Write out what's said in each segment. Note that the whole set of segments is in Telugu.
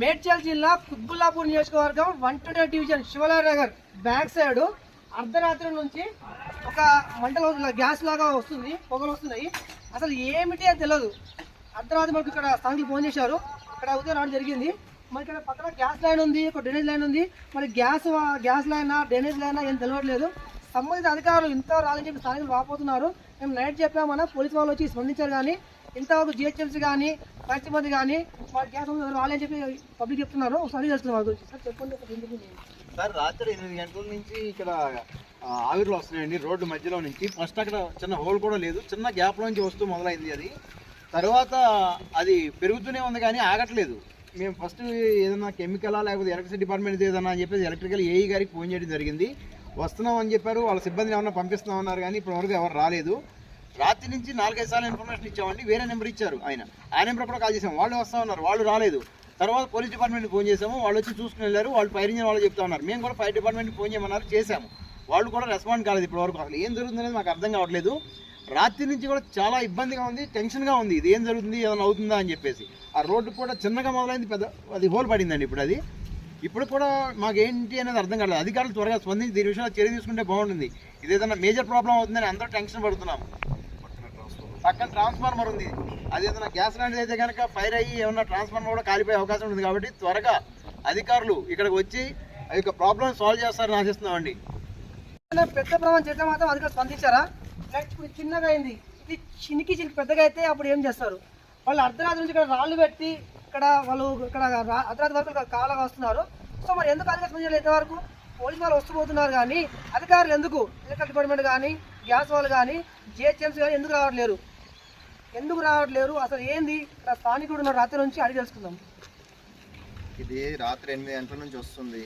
మేడ్చల్ జిల్లా కుత్బుల్లాపూర్ నియోజకవర్గం one twenty division Shivalaya Nagar back side అర్ధరాత్రి నుంచి ఒక మంటలు గ్యాస్ లాగా వస్తుంది పొగలు వస్తున్నాయి. అసలు ఏమిటి అని తెలియదు అర్ధరాత్రి మనకు ఇక్కడ స్థానికులు ఫోన్ చేశారు. ఇక్కడ ఉదయం రావడం జరిగింది. మరి ఇక్కడ పక్కన గ్యాస్ లైన్ ఉంది ఒక డ్రైనేజ్ లైన్ ఉంది. మరి గ్యాస్ గ్యాస్ లైనా డ్రైనేజ్ లైనా ఏం తెలియట్లేదు సంబంధిత అధికారులు ఇంత రాలని చెప్పి స్థానికులు వాపోతున్నారు. మేము నైట్ చెప్పామన్నా పోలీసు వాళ్ళు వచ్చి స్పందించారు కానీ ఇంతవరకు జిహెచ్ఎంసీ కానీ పంచమంది కానీ వాళ్ళ గ్యాస్ రాలని చెప్పి పబ్లిక్ చెప్తున్నారు. ఒకసారి తెలుస్తుంది వాళ్ళ గురించి సార్ చెప్పండి సార్ రాత్రి ఎనిమిది గంటల నుంచి ఇక్కడ ఆవిర్లు వస్తున్నాయండి రోడ్డు మధ్యలో నుంచి. ఫస్ట్ అక్కడ చిన్న హోల్ కూడా లేదు. చిన్న గ్యాప్ నుంచి వస్తూ మొదలైంది అది. తర్వాత అది పెరుగుతూనే ఉంది కానీ ఆగట్లేదు. మేము ఫస్ట్ ఏదైనా కెమికలా లేకపోతే ఎలక్ట్రిసిటీ డిపార్ట్మెంట్ ఏదన్నా అని చెప్పేసి ఎలక్ట్రికల్ ఏఈ గారికి ఫోన్ చేయడం జరిగింది. వస్తున్నాం అని చెప్పారు. వాళ్ళ సిబ్బందిని ఏమన్నా పంపిస్తున్నామన్నారు కానీ ఇప్పటివరకు ఎవరు రాలేదు. రాత్రి నుంచి నాలుగైదు సార్లు ఇన్ఫర్మేషన్ ఇచ్చామండి. వేరే నెంబర్ ఇచ్చారు ఆయన. ఆ నెంబర్ కూడా కాల్ చేసాము వాళ్ళు వస్తా ఉన్నారు. వాళ్ళు రాలేదు. తర్వాత పోలీస్ డిపార్ట్మెంట్కి ఫోన్ చేసాము వాళ్ళు వచ్చి చూసుకుని వెళ్ళారు. వాళ్ళు ఫైర్ ఇంజిన్ వాళ్ళు చెప్తా ఉన్నారు. మేము కూడా ఫైర్ డిపార్ట్మెంట్కి ఫోన్ చేయమన్నారు. చేశాము. వాళ్ళు కూడా రెస్పాండ్ కాలేదు ఇప్పటివరకు. అసలు ఏం జరుగుతుందనేది మాకు అర్థం కావట్లేదు. రాత్రి నుంచి కూడా చాలా ఇబ్బందిగా ఉంది. టెన్షన్గా ఉంది. ఇది ఏం జరుగుతుంది? ఏదైనా అవుతుందా అని చెప్పేసి. ఆ రోడ్డు కూడా చిన్నగా మొదలైంది. పెద్ద అది హోల్ పడిందండి ఇప్పుడు అది. ఇప్పుడు కూడా మాకేంటి అనేది అర్థం కాలేదు. అధికారులు త్వరగా స్పందించి దీని విషయంలో చర్య తీసుకుంటే బాగుంటుంది. ఇది ఏదైనా మేజర్ ప్రాబ్లం అవుతుందని అందరూ టెన్షన్ పడుతున్నాం. పక్కన ట్రాన్స్ఫార్మర్ ఉంది. అది ఏదైనా గ్యాస్ లాంటిది అయితే కనుక ఫైర్ అయ్యి ఏమన్నా ట్రాన్స్ఫార్మర్ కూడా కాలిపోయే అవకాశం ఉంది కాబట్టి త్వరగా అధికారులు ఇక్కడికి వచ్చి ఆ యొక్క ప్రాబ్లం సాల్వ్ చేస్తారని ఆశిస్తున్నామండి. పెద్ద ప్రాబ్లం చేస్తే మాత్రం అధికారులు స్పందించారా? నెక్స్ట్ ఇప్పుడు చిన్నగా అయింది. ఇది చినికి చినికి పెద్దగా అయితే అప్పుడు ఏం చేస్తారు? వాళ్ళు అర్ధరాత్రి నుంచి ఇక్కడ రాళ్ళు పెట్టి ఇక్కడ వాళ్ళు ఇక్కడ అర్ధరాత్రి వరకు ఇక్కడ వస్తున్నారు. సో మరి ఎందుకు అధికారులు స్పందించాలి ఇంతవరకు? పోలీసు వాళ్ళు వస్తుపోతున్నారు కానీ అధికారులు ఎందుకు? ఎలక్ట్రికల్ డిపార్ట్మెంట్ కానీ గ్యాస్ వాళ్ళు కానీ జిహెచ్ఎంసీ కానీ ఎందుకు రావట్లేరు? ఎందుకు రావట్లేరు? అసలు ఏంది? ఇక్కడ స్థానికుడు ఉన్న రాత్రి నుంచి అడిగి తెలుసుకుందాం. ఇది రాత్రి ఎనిమిది గంటల నుంచి వస్తుంది.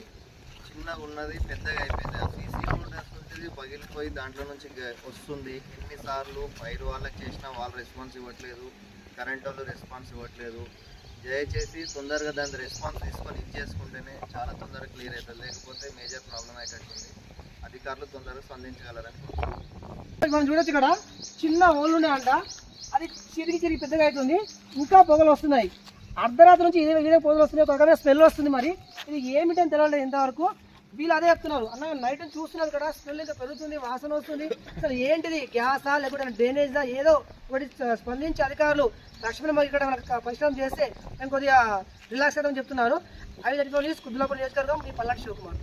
చిన్నగా ఉన్నది పెద్దగా అయిపోయింది. సీసీ రోడ్ వస్తుంది పగిలిపోయి దాంట్లో నుంచి వస్తుంది. ఎన్నిసార్లు ఫైర్ వాళ్ళకి చేసినా వాళ్ళు రెస్పాన్స్ ఇవ్వట్లేదు. కరెంట్ వాళ్ళు రెస్పాన్స్ ఇవ్వట్లేదు. దయచేసి తొందరగా దాని రెస్పాన్స్ తీసుకొని ఇచ్చేసుకుంటేనే చాలా తొందరగా క్లియర్ అవుతుంది. లేకపోతే మేజర్ ప్రాబ్లం అయ్యేటట్టుంది అధికారులు తొందరగా స్పందించగలరని మనం చూడొచ్చు ఇక్కడ. చిన్న హోల్ ఉన్నాయంట. అది చిరిగి చిరిగి పెద్దగా అవుతుంది. ఇంకా పొగలు వస్తున్నాయి. అర్ధరాత్రి నుంచి ఇదే ఇదే పొగలు వస్తున్నాయి. ఒక రకమైన స్మెల్ వస్తుంది మరి. ఇది ఏమిటని తెలియలేదు ఇంతవరకు. వీళ్ళు అదే చెప్తున్నారు. అన్న నైట్ చూస్తున్నారు కదా స్మెల్ ఇంకా పెరుగుతుంది వాసన వస్తుంది. అసలు ఏంటిది? గ్యాసా లేకపోతే డ్రైనేజా? ఏదో ఒకటి స్పందించి అధికారులు తక్షణమే మాకు ఇక్కడ మనకు పరిశ్రమ చేస్తే మేము కొద్దిగా రిలాక్స్ అవుతామని చెప్తున్నారు. ఐదు పోలీస్ కుద్దులాపల్లి నియోజకవర్గం ఈ పల్లాటి శివకుమార్.